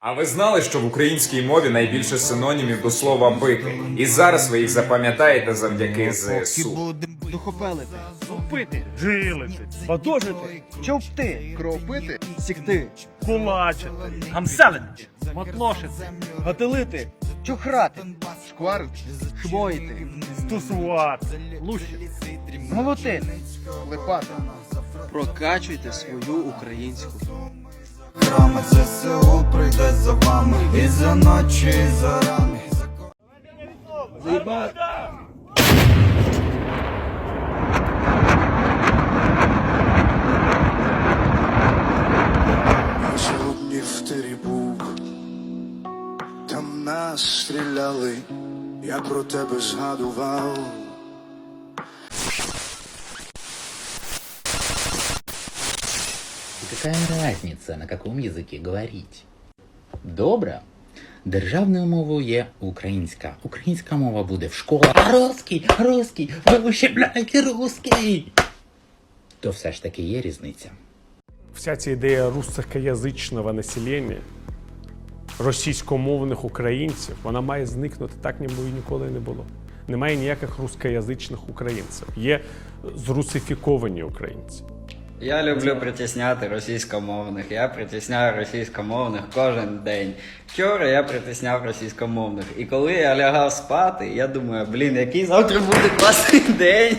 А ви знали, що в українській мові найбільше синонімів до слова бити? І зараз ви їх запам'ятаєте завдяки ЗСУ. Духопелити, Купити, жилити, бадожити, човти, Кропити, сікти, кулачити, гамселити, мотлошити, гателити, чухрати, шкварити, швоїти, стусувати, лущити. молотити. липати. Прокачуйте свою українську. Храми ЗСУ прийде за вами. І за ночі, і за рани Заїбати. Сьогодні в тирі був Там нас стріляли. Я про тебе згадував какая разница, на каком языке говорить? Добре. Державною мовою є українська. Українська мова буде в школах. Русський, русський, ви ущемляєте русський. То все ж таки є різниця. Вся ця ідея русскоязичного населення, російськомовних українців, вона має зникнути так, ніби і ніколи не було. Немає ніяких русскоязичних українців. Є зрусифіковані українці. Я люблю притісняти російськомовних. Я притісняю російськомовних кожен день. Вчора я притісняв російськомовних. І коли я лягав спати, я думаю, блін, який завтра буде класний день.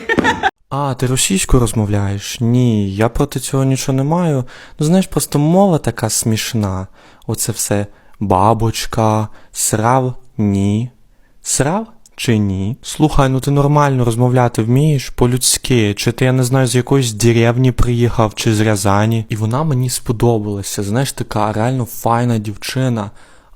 А, ти російською розмовляєш? Ні, я проти цього нічого не маю. Ну знаєш, просто мова така смішна. Оце все бабочка, срав, ні. Срав чи ні? Слухай, ну ти нормально розмовляти вмієш по-людськи, чи ти, я не знаю, з якоїсь деревні приїхав, чи з Рязані. І вона мені сподобалася. Знаєш, така реально файна дівчина.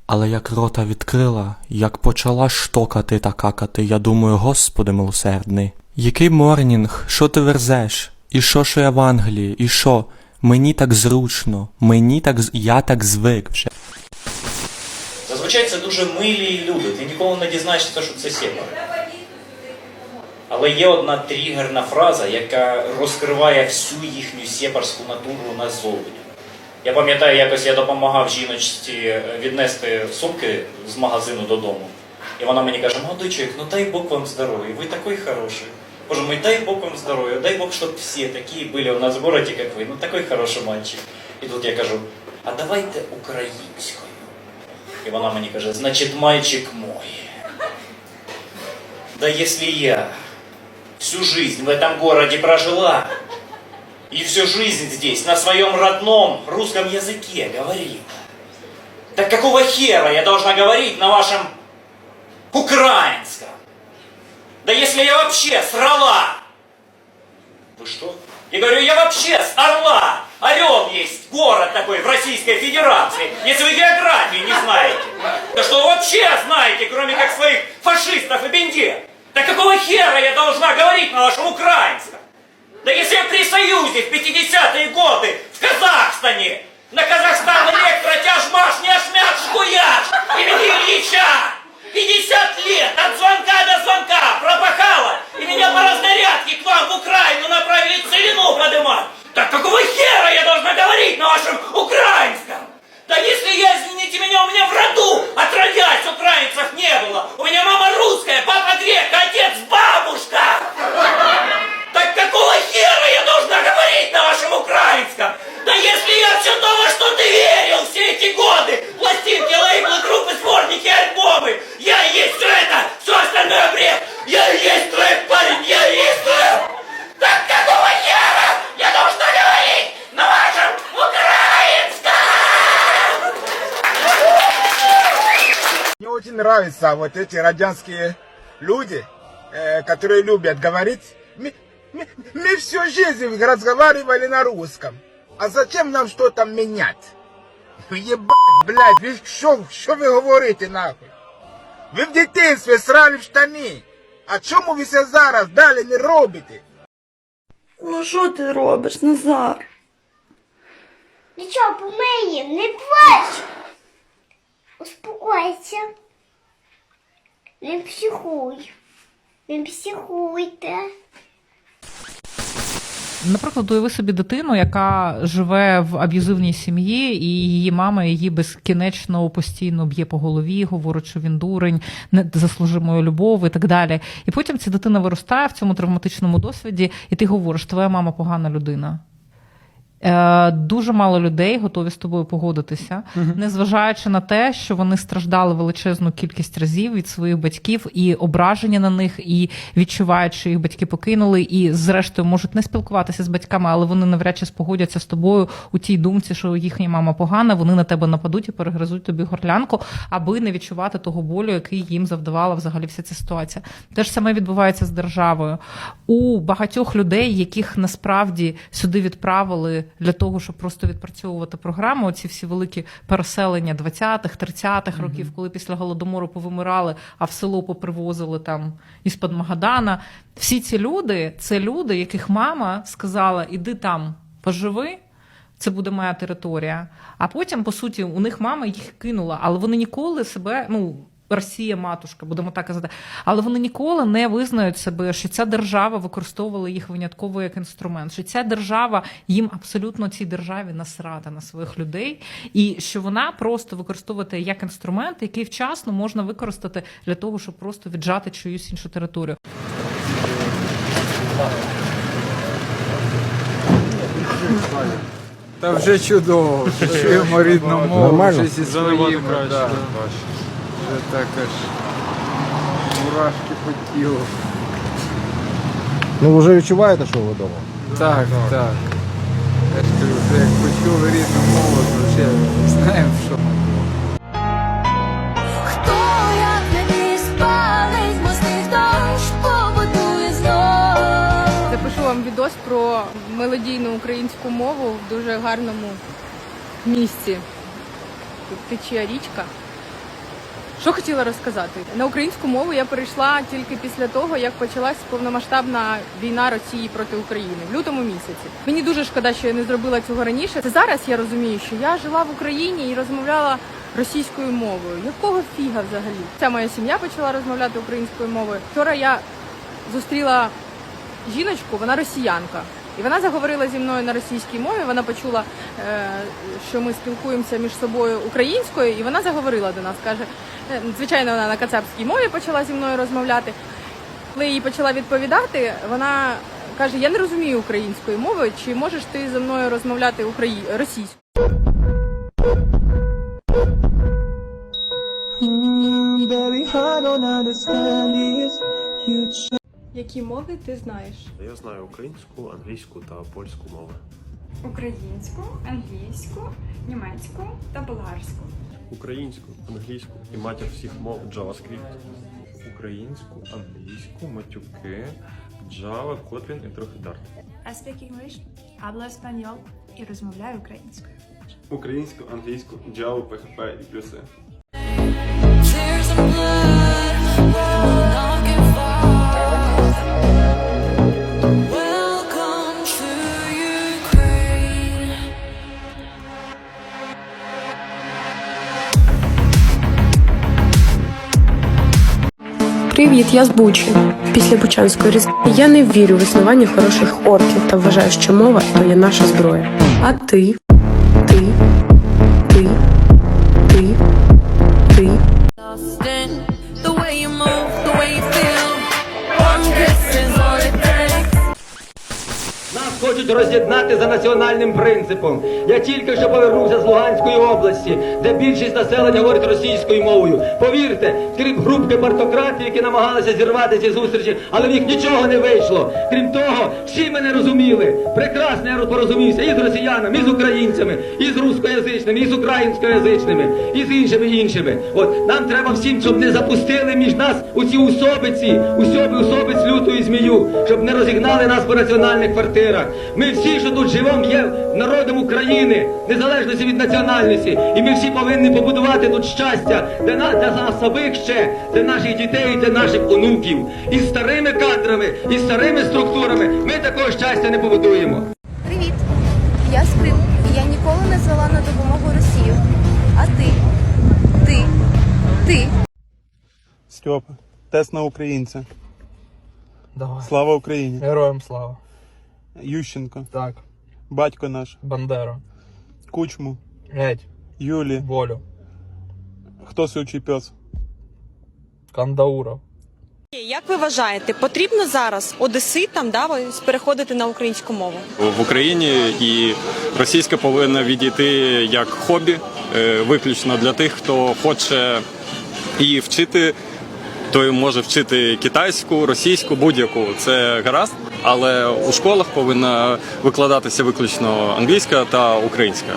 Але як рота відкрила, як почала штокати та какати, я думаю, господи милосердний. Який морнінг? Що ти верзеш? І що, що я в Англії? І що? Мені так зручно, мені так я так звик вже. Зазвичай це дуже милі люди. Ти ніколи не дізнаєшся, що це сєпари. Але є одна тригерна фраза, яка розкриває всю їхню сєпарську натуру назовні. Я пам'ятаю, якось я допомагав жіночці віднести сумки з магазину додому. І вона мені каже, молодой человек, ну дай Бог вам здоров'я, ви такий хороший. Боже мой, дай Бог вам здоров'я, дай Бог, щоб всі такі були у нас в городі, як ви. Ну такий хороший мальчик. І тут я кажу, а давайте українською. И она мне каже, значит, мальчик мой. Да если я всю жизнь в этом городе прожила, и всю жизнь здесь на своем родном русском языке говорила, так какого хера я должна говорить на вашем украинском? Да если я вообще срала! Вы что? Я говорю, я вообще с Орла. Орел есть город такой в Российской Федерации. Если вы географии не знаете. Да что вы вообще знаете, кроме как своих фашистов и бендер? Да какого хера я должна говорить на вашем украинском? Да если я при Союзе в 50-е годы в Казахстане на Казахстан электротяжмаш не ошмят шкуяш имени Ильича 50 лет от звонка до звонка пропахала и меня по разнарядке к вам в Украину направили целину подымать. Так какого хера я должна говорить на вашем украинском? Да если я, извините меня, у меня в роду отродясь украинцев не было. У меня мама русская, папа грек, отец бабушка. Так какого хера я должна говорить на вашем украинском? очень нравятся вот эти радянские люди, э, которые любят говорить. Мы, мы- мы всю жизнь разговаривали на русском. А зачем нам что-то менять? Ну, Єбать, блядь, ви що, що ви говорите нахуй? Ви в дитинстві срали в штани. А чому ви це зараз далі не робите? Ну що ти робиш, Назар? Нічого, помиє, не плач. Успокойся. Не психуй. Не психуйте. Наприклад, уяви собі дитину, яка живе в аб'юзивній сім'ї, і її мама її безкінечно постійно б'є по голові, говорить, що він дурень, не заслужив мою любов і так далі. І потім ця дитина виростає в цьому травматичному досвіді, і ти говориш, твоя мама погана людина. Е, Дуже мало людей готові з тобою погодитися, незважаючи на те, що вони страждали величезну кількість разів від своїх батьків і ображені на них, і відчувають, що їх батьки покинули, і зрештою можуть не спілкуватися з батьками, але вони навряд чи спогодяться з тобою у тій думці, що їхня мама погана, вони на тебе нападуть і перегризуть тобі горлянку, аби не відчувати того болю, який їм завдавала взагалі вся ця ситуація. Те ж саме відбувається з державою. У багатьох людей, яких насправді сюди відправили для того, щоб просто відпрацьовувати програму, оці всі великі переселення 20-х, 30-х років, коли після голодомору повимирали, а в село попривозили там із-під Магадана. Всі ці люди це люди, яких мама сказала: іди там, поживи. Це буде моя територія. А потім, по суті, у них мама їх кинула, але вони ніколи себе, ну. Росія матушка, будемо так казати, але вони ніколи не визнають себе, що ця держава використовувала їх винятково як інструмент, що ця держава їм абсолютно цій державі насрати на своїх людей, і що вона просто використовує як інструмент, який вчасно можна використати для того, щоб просто віджати чиюсь іншу територію. Та вже чудово, чуємо рідну мову, зі своїми, да. Вже так аж мурашки по тілу. Ну, вже відчуваєте, що ви вдома? Так, так. Я ж кажу, вже як почули рідну мову, то вже знаємо, що ми. Хто як не міг спалить мостих дощ, побудує знов. Запишу вам відос про мелодійну українську мову в дуже гарному місці. Тут тече річка. Що хотіла розказати? На українську мову я перейшла тільки після того, як почалась повномасштабна війна Росії проти України в лютому місяці. Мені дуже шкода, що я не зробила цього раніше. Це зараз я розумію, що я жила в Україні і розмовляла російською мовою. Якого фіга взагалі? Ця моя сім'я почала розмовляти українською мовою. Вчора я зустріла жіночку, вона росіянка. І вона заговорила зі мною на російській мові. Вона почула, е, що ми спілкуємося між собою українською, і вона заговорила до нас. каже, е, звичайно, вона на кацапській мові почала зі мною розмовляти. Коли їй почала відповідати, вона каже: Я не розумію української мови, чи можеш ти зі мною розмовляти украї... російською? Які мови ти знаєш? Я знаю українську, англійську та польську мови. Українську, англійську, німецьку та болгарську. Українську, англійську і матір всіх мов JavaScript. Українську, англійську, матюки, Java, Kotlin і трохи Dart. I speak English, hablo español і розмовляю українською. Українську, англійську, Java, PHP і плюси. Привіт, я з Бучі. Після Бучанської різни я не вірю в існування хороших орків та вважаю, що мова то є наша зброя. А ти? Ти? Хочуть роз'єднати за національним принципом. Я тільки що повернувся з Луганської області, де більшість населення говорить російською мовою. Повірте, крім групки партократів, які намагалися зірвати ці зустрічі, але в них нічого не вийшло. Крім того, всі мене розуміли. Прекрасно я порозумівся і з росіянами, і з українцями, і з рускоязичними, і з українськоязичними, і з іншими іншими. От нам треба всім, щоб не запустили між нас у ці усобиці, усьоби усобиць лютої змію, щоб не розігнали нас по національних квартирах. Ми всі, що тут живемо, є народом України, незалежно від національності, і ми всі повинні побудувати тут щастя для нас, для нас самих ще, для наших дітей, для наших онуків. І старими кадрами, і старими структурами ми такого щастя не побудуємо. Привіт! Я з Криму, і я ніколи не звела на допомогу Росію. А ти? Ти? Ти? Стьопа, тест на українця. Давай. Слава Україні! Героям слава. Ющенко. Так. Батько наш. Бандера. Кучму. Геть. Юлі. Волю. Хто сучий пес? Кандауров. Як ви вважаєте, потрібно зараз одеситам да, ось переходити на українську мову? в Україні, і російська повинна відійти як хобі, е, виключно для тих, хто хоче її вчити. Той може вчити китайську, російську, будь-яку. Це гаразд, але у школах повинна викладатися виключно англійська та українська.